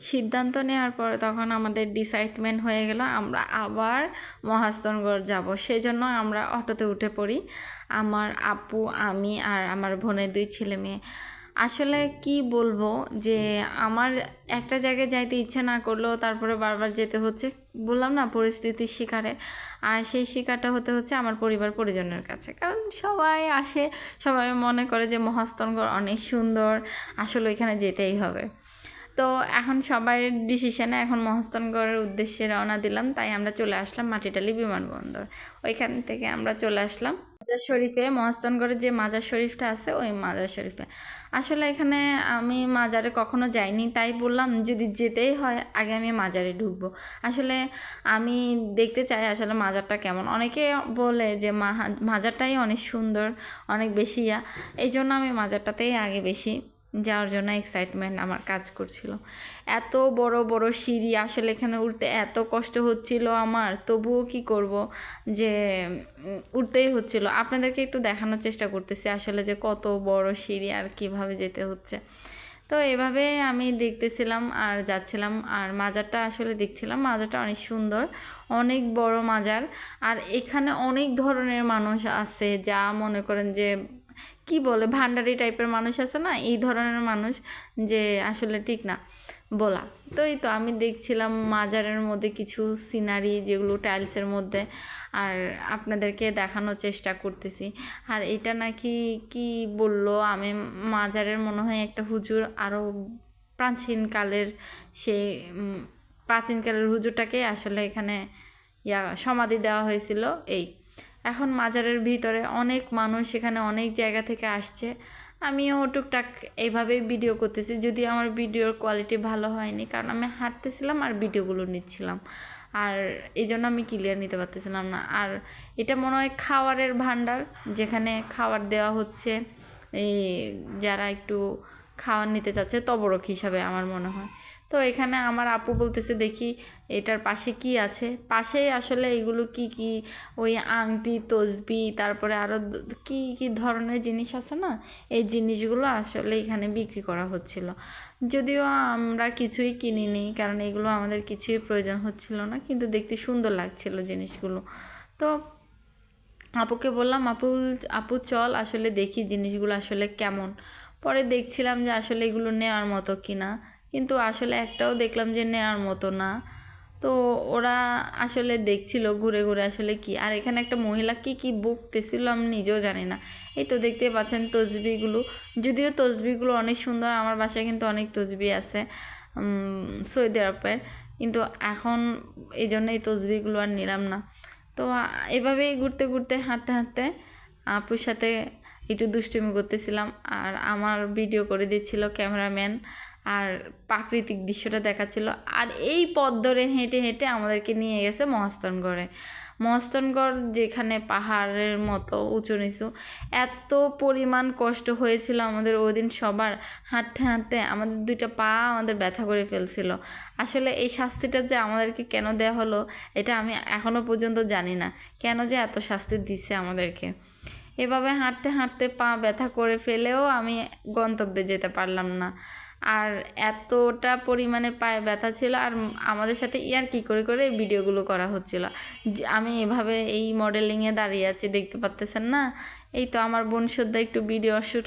সিদ্ধান্ত নেওয়ার পরে তখন আমাদের ডিসাইডমেন্ট হয়ে গেল, আমরা আবার মহাস্তনগড় যাব। সেই জন্য আমরা অটোতে উঠে পড়ি। আমার আপু, আমি আর আমার বোনের দুই ছেলে মেয়ে। আসলে কি বলব যে আমার একটা জায়গায় যাইতে ইচ্ছে না করলেও তারপরে বারবার যেতে হচ্ছে। বললাম না, পরিস্থিতির শিকারে। আর সেই শিকারটা হতে হচ্ছে আমার পরিবার পরিজনের কাছে। কারণ সবাই আসে, সবাই মনে করে যে মহাস্তনগড় অনেক সুন্দর, আসলে ওইখানে যেতেই হবে। তো এখন সবাই ডিসিশনে এখন মহস্তানগড়ের উদ্দেশ্যে রওনা দিলাম, তাই আমরা চলে আসলাম মাটিটালি বিমানবন্দর। ওইখান থেকে আমরা চলে আসলাম মাজার শরীফে। মহস্তানগড়ের যে মাজার শরীফটা আছে, ওই মাজার শরীফে। আসলে এখানে আমি মাজারে কখনো যাইনি, তাই বললাম যদি যেতেই হয়, আগে আমি মাজারে ঢুকবো। আসলে আমি দেখতে চাই আসলে মাজারটা কেমন। অনেকে বলে যে মাজারটাই অনেক সুন্দর, অনেক বেশি ইয়া। এই জন্য আমি মাজারটাতেই আগে বেশি যাওয়ার জন্য এক্সাইটমেন্ট আমার কাজ করছিল। এত বড় বড় সিঁড়ি আসলে এখানে উঠতে এত কষ্ট হচ্ছিল আমার, তবুও কি করব যে উঠতেই হচ্ছিল। আপনাদেরকে একটু দেখানোর চেষ্টা করতেছি আসলে যে কত বড় সিঁড়ি আর কীভাবে যেতে হচ্ছে। তো এভাবে আমি দেখতেছিলাম আর যাচ্ছিলাম আর মাজারটা আসলে দেখছিলাম। মাজারটা অনেক সুন্দর, অনেক বড় মাজার। আর এখানে অনেক ধরনের মানুষ আছে যা মনে করেন যে কি বলে, ভান্ডারি টাইপের মানুষ আছে না, এই ধরনের মানুষ যে আসলে ঠিক না। বলা। তো এই তো আমি দেখছিলাম মাজারের মধ্যে কিছু সিনারি যেগুলো টাইলসের মধ্যে, আর আপনাদেরকে দেখানোর চেষ্টা করতেছি। আর এটা নাকি কি বলল, আমি মাজারের মনে হয় একটা হুজুর আরও প্রাচীনকালের সে প্রাচীনকালের হুজুরটাকে আসলে এখানে ইয়া সমাধি দেওয়া হয়েছিল, এই। এখন মাজারের ভিতরে অনেক মানুষ সেখানে অনেক জায়গা থেকে আসছে। আমিও টুকটাক এইভাবেই ভিডিও করতেছি। যদি আমার ভিডিওর কোয়ালিটি ভালো হয়নি, কারণ আমি হাঁটতেছিলাম আর ভিডিওগুলো নিচ্ছিলাম। আর এই জন্য আমি ক্লিয়ার নিতে পারতেছিলাম না। আর এটা মনে হয় খাওয়ারের ভান্ডার যেখানে খাবার দেওয়া হচ্ছে। এই যারা একটু খাওয়ার নিতে চাচ্ছে, তবরক হিসাবে আমার মনে হয়। তো এখানে আমার আপু বলতেছে, দেখি এটার পাশে কি আছে? পাশেই আসলে এগুলো কি কি, ওই আংটি, তসবি, তারপরে আরও কি কি ধরনের জিনিস আছে না, এই জিনিসগুলো আসলে এখানে বিক্রি করা হচ্ছিল। যদিও আমরা কিছুই কিনিনি, কারণ এগুলো আমাদের কিছুই প্রয়োজন হচ্ছিল না, কিন্তু দেখতে সুন্দর লাগছিল জিনিসগুলো। তো আপুকে বললাম, আপু আপু চল আসলে দেখি জিনিসগুলো আসলে কেমন। পরে দেখছিলাম যে আসলে এগুলো নেওয়ার মতো কিনা। কিন্তু আসলে একটাও দেখলাম যে নেওয়ার মতো না। তো ওরা আসলে দেখছিল ঘুরে ঘুরে আসলে কি। আর এখানে একটা মহিলা কি কি বকতেছিল আমি নিজেও জানি না। এই তো দেখতে পাচ্ছেন তসবিগুলো। যদিও তসবিগুলো অনেক সুন্দর, আমার বাসায় কিন্তু অনেক তসবি আছে সৌদি আরবের। কিন্তু এখন এই জন্য এই তসবিগুলো আর নিলাম না। তো এভাবেই ঘুরতে ঘুরতে, হাঁটতে হাঁটতে আপুর সাথে একটু দুষ্টুমি করতেছিলাম আর আমার ভিডিও করে দিচ্ছিল ক্যামেরাম্যান আর প্রাকৃতিক দৃশ্যটা দেখাচ্ছিল। আর এই পথ ধরে হেঁটে হেঁটে আমাদেরকে নিয়ে গেছে মহস্তনগড়ে মহস্তনগড় যেখানে পাহাড়ের মতো উঁচু নিচু, এত পরিমাণ কষ্ট হয়েছিল আমাদের ওই দিন সবার। হাঁটতে হাঁটতে আমাদের দুইটা পা আমাদের ব্যথা করে ফেলছিল। আসলে এই শাস্তিটা যে আমাদেরকে কেন দেওয়া হলো, এটা আমি এখনও পর্যন্ত জানি না। কেন যে এত শাস্তি দিচ্ছে আমাদেরকে? এভাবে হাঁটতে হাঁটতে পা ব্যথা করে ফেলেও আমি গন্তব্যে যেতে পারলাম না। আর এতটা পরিমাণে পায়ে ব্যথা ছিল আর আমাদের সাথে ইয়ার কি করে করে ভিডিওগুলো করা হচ্ছিল। আমি এভাবে এই মডেলিংয়ে দাঁড়িয়ে আছি, দেখতে পাচ্তেছেন না? এই তো আমার বোন সদ্যা একটু ভিডিও শ্যুট